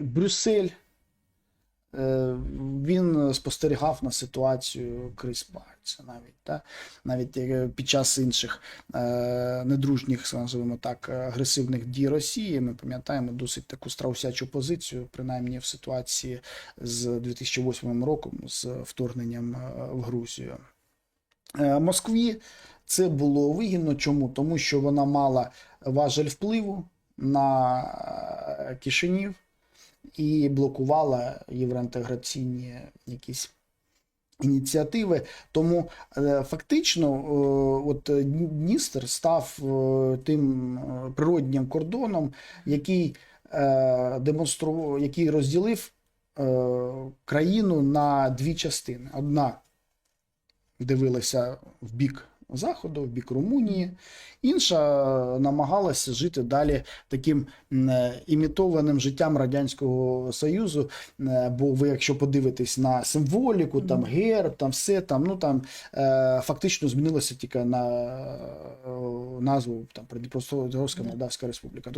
Брюссель е, він спостерігав на ситуацію крізь пальці навіть, та? навіть е, під час інших е, недружніх, називаємо так, агресивних дій Росії. Ми пам'ятаємо досить таку страусячу позицію, принаймні в ситуації з 2008 роком, з вторгненням е, в Грузію. Е, Москві це було вигідно. Чому? Тому що вона мала важель впливу на е, Кишинів і блокувала євроінтеграційні якісь ініціативи. Тому е, фактично, е, от Дністер став е, тим природнім кордоном, який демонстрував, який розділив країну на дві частини. Одна дивилася в бік Заходу, в бік Румунії, інша намагалася жити далі таким е, імітованим життям Радянського Союзу. Е, Бо ви, якщо подивитесь на символіку, там герб, там все там, ну там е, фактично змінилося тільки на назву там Придніпровська Молдавська Республіка.